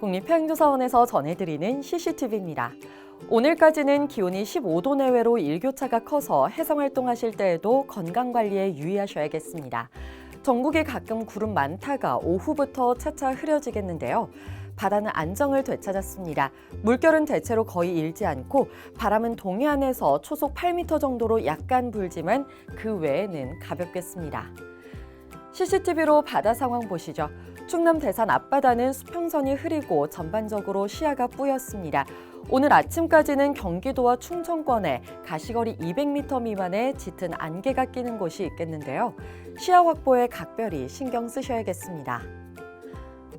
국립해양조사원에서 전해드리는 CCTV입니다. 오늘까지는 기온이 15도 내외로 일교차가 커서 해상 활동하실 때에도 건강 관리에 유의하셔야겠습니다. 전국에 가끔 구름 많다가 오후부터 차차 흐려지겠는데요. 바다는 안정을 되찾았습니다. 물결은 대체로 거의 일지 않고 바람은 동해안에서 초속 8m 정도로 약간 불지만 그 외에는 가볍겠습니다. CCTV로 바다 상황 보시죠. 충남 대산 앞바다는 수평선이 흐리고 전반적으로 시야가 뿌였습니다. 오늘 아침까지는 경기도와 충청권에 가시거리 200m 미만의 짙은 안개가 끼는 곳이 있겠는데요. 시야 확보에 각별히 신경 쓰셔야겠습니다.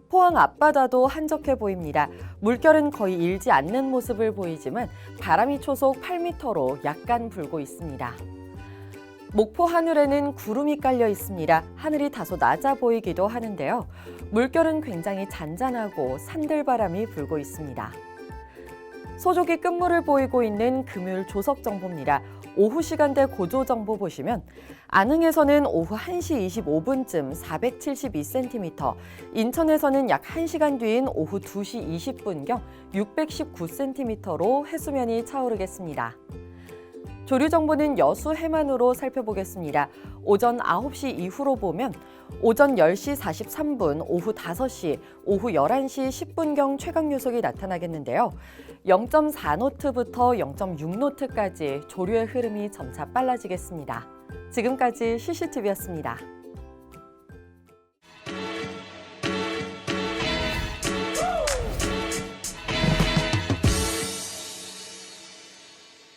포항 앞바다도 한적해 보입니다. 물결은 거의 일지 않는 모습을 보이지만 바람이 초속 8m로 약간 불고 있습니다. 목포 하늘에는 구름이 깔려 있습니다. 하늘이 다소 낮아 보이기도 하는데요. 물결은 굉장히 잔잔하고 산들바람이 불고 있습니다. 소족이 끝물을 보이고 있는 금요일 조석 정보입니다. 오후 시간대 고조 정보 보시면 안흥에서는 오후 1시 25분쯤 472cm, 인천에서는 약 1시간 뒤인 오후 2시 20분경 619cm로 해수면이 차오르겠습니다. 조류 정보는 여수 해만으로 살펴보겠습니다. 오전 9시 이후로 보면 오전 10시 43분, 오후 5시, 오후 11시 10분경 최강 요속이 나타나겠는데요. 0.4노트부터 0.6노트까지 조류의 흐름이 점차 빨라지겠습니다. 지금까지 CCTV였습니다.